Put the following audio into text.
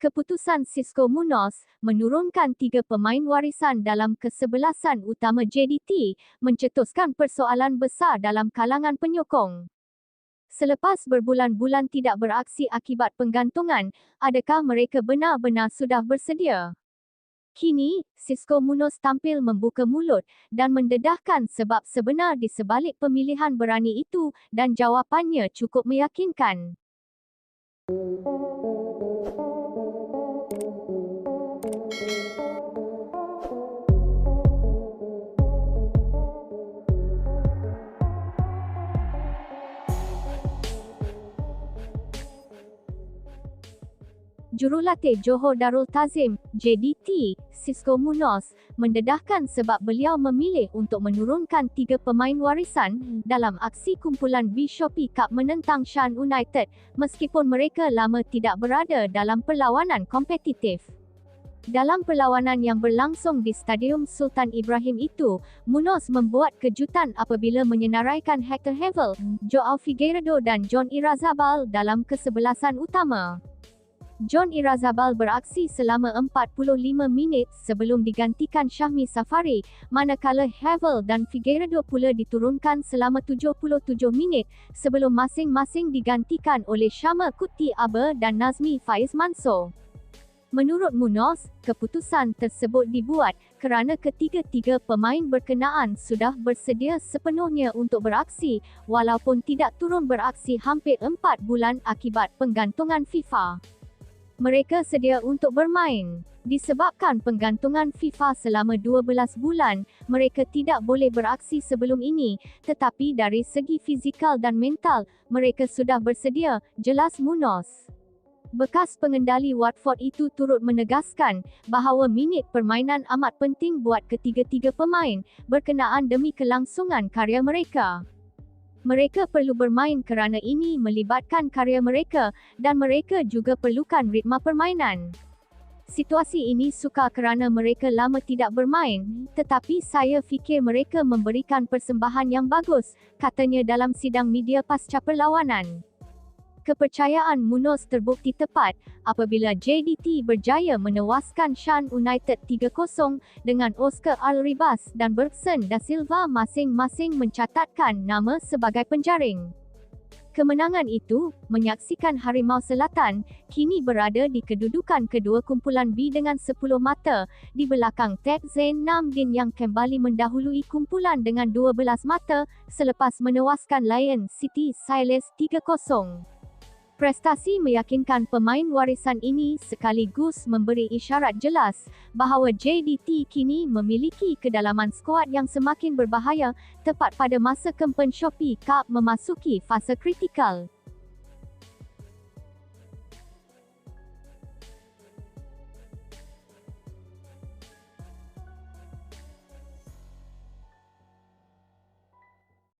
Keputusan Cisco Munoz menurunkan tiga pemain warisan dalam kesebelasan utama JDT mencetuskan persoalan besar dalam kalangan penyokong. Selepas berbulan-bulan tidak beraksi akibat penggantungan, adakah mereka benar-benar sudah bersedia? Kini, Cisco Munoz tampil membuka mulut dan mendedahkan sebab sebenar di sebalik pemilihan berani itu dan jawapannya cukup meyakinkan. Jurulatih Johor Darul Tazim, JDT, Cisco Munoz, mendedahkan sebab beliau memilih untuk menurunkan tiga pemain warisan dalam aksi kumpulan B Shopee Cup menentang Shan United, meskipun mereka lama tidak berada dalam perlawanan kompetitif. Dalam perlawanan yang berlangsung di Stadium Sultan Ibrahim itu, Munoz membuat kejutan apabila menyenaraikan Hector Havel, Joao Figueiredo dan John Irazabal dalam kesebelasan utama. John Irazabal beraksi selama 45 minit sebelum digantikan Syahmi Safari, manakala Havel dan Figueiredo pula diturunkan selama 77 minit sebelum masing-masing digantikan oleh Syama Kuti Aber dan Nazmi Faiz Mansor. Menurut Munoz, keputusan tersebut dibuat kerana ketiga-tiga pemain berkenaan sudah bersedia sepenuhnya untuk beraksi walaupun tidak turun beraksi hampir empat bulan akibat penggantungan FIFA mereka sedia untuk bermain. Disebabkan penggantungan FIFA selama 12 bulan, mereka tidak boleh beraksi sebelum ini, tetapi dari segi fizikal dan mental, mereka sudah bersedia, jelas Munoz. Bekas pengendali Watford itu turut menegaskan bahawa minit permainan amat penting buat ketiga-tiga pemain berkenaan demi kelangsungan karya mereka. Mereka perlu bermain kerana ini melibatkan karya mereka dan mereka juga perlukan ritma permainan. Situasi ini suka kerana mereka lama tidak bermain, tetapi saya fikir mereka memberikan persembahan yang bagus, katanya dalam sidang media pasca perlawanan. Kepercayaan Munoz terbukti tepat apabila JDT berjaya menewaskan Shan United 3-0 dengan Oscar Alribas dan Bergson da Silva masing-masing mencatatkan nama sebagai penjaring. Kemenangan itu, menyaksikan Harimau Selatan, kini berada di kedudukan kedua kumpulan B dengan 10 mata, di belakang Ted Zain Namdin yang kembali mendahului kumpulan dengan 12 mata, selepas menewaskan Lion City Silas 3-0. Prestasi meyakinkan pemain warisan ini sekaligus memberi isyarat jelas bahawa JDT kini memiliki kedalaman skuad yang semakin berbahaya tepat pada masa kempen Shopee Cup memasuki fasa kritikal.